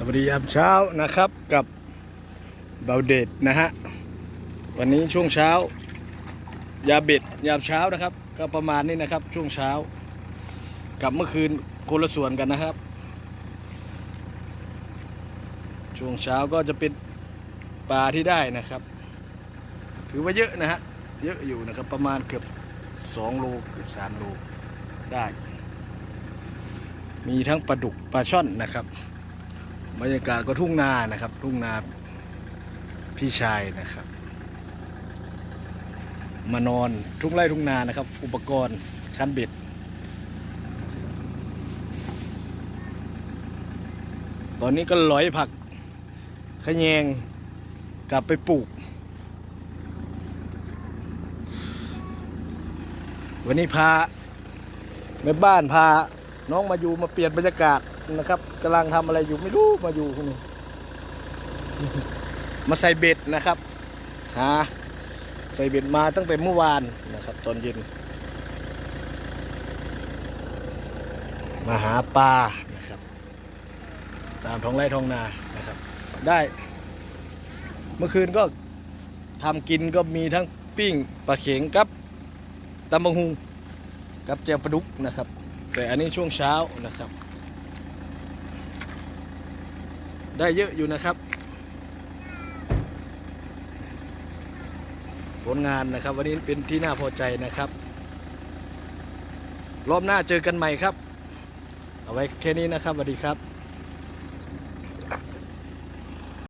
สวัสดียามเช้านะครับกับเบาเดดนะฮะวันนี้ช่วงเช้า ยาเบ็ดยามเช้านะครับ ก็ประมาณนี้นะครับช่วงเช้า กับเมื่อคืนคนละส่วนกันนะครับ ช่วงเช้าก็จะเป็นปลาที่ได้นะครับ ถือว่าเยอะนะฮะเยอะอยู่นะครับประมาณเกือบ2โลเกือบ3โลได้ มีทั้งปลาดุกปลาช่อนนะครับ บรรยากาศก็ทุ่งนานะครับ ทุ่งนาพี่ชายนะครับ มานอนทุ่งไร่ทุ่งนานะครับ อุปกรณ์คันเบ็ด ตอนนี้ก็ร้อยผักขแยงกลับไปปลูก วันนี้พาแม่บ้านพาน้องมาอยู่มาเปลี่ยนบรรยากาศ นะครับกำลังทำอะไรอยู่ไม่รู้มาอยู่คนนี้มาใส่เบ็ดนะครับหาใส่เบ็ดมาตั้งแต่เมื่อวานนะครับ ตอนเย็น มาหาปลานะครับ ตามท้องไร่ท้องนานะครับ ได้เมื่อคืนก็ทำกินก็มีทั้งปิ้งปลาเข็งกับตำบังหุงกับเจียวปลาดุกนะครับ แต่อันนี้ช่วงเช้านะครับ ได้เยอะอยู่นะครับ ผลงานนะครับ วันนี้เป็นที่น่าพอใจนะครับ รอบหน้าเจอกันใหม่ครับ เอาไว้แค่นี้นะครับสวัสดีครับ